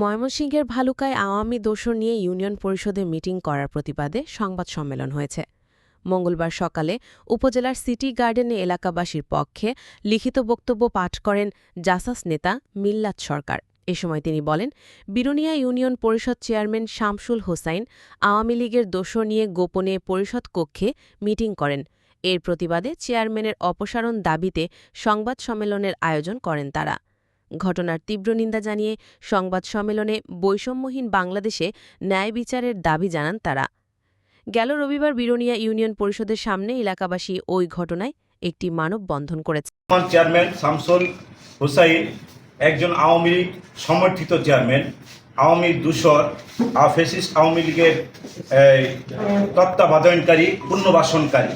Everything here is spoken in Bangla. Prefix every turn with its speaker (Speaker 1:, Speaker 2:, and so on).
Speaker 1: ময়মনসিংহের ভালুকায় আওয়ামী দোষর নিয়ে ইউনিয়ন পরিষদে মিটিং করার প্রতিবাদে সংবাদ সম্মেলন হয়েছে। মঙ্গলবার সকালে উপজেলার সিটি গার্ডেনে এলাকাবাসীর পক্ষে লিখিত বক্তব্য পাঠ করেন জাসাস নেতা মিল্লাত সরকার। এ সময় তিনি বলেন, বিরুনিয়া ইউনিয়ন পরিষদ চেয়ারম্যান শামসুল হোসাইন আওয়ামী লীগের দোষর নিয়ে গোপনে পরিষদ কক্ষে মিটিং করেন। এর প্রতিবাদে চেয়ারম্যানের অপসারণ দাবিতে সংবাদ সম্মেলনের আয়োজন করেন তারা। ঘটনার তীব্র নিন্দা জানিয়ে সংবাদ সম্মেলনে বৈষম্যহীন বাংলাদেশে ন্যায় বিচারের দাবি জানান তারা। গেল রবিবার বিরোনিয়া ইউনিয়ন পরিষদের সামনে এলাকাবাসী ওই ঘটনায় একটি মানববন্ধন করেছে।
Speaker 2: চেয়ারম্যান শামসুল হুসাইন, একজন আওয়ামী লীগ সমর্থিত চেয়ারম্যান, আওয়ামী দূষর ফেসিস্ট আওয়ামী লীগের তত্ত্বাবধানকারী, পুনর্বাসনকারী।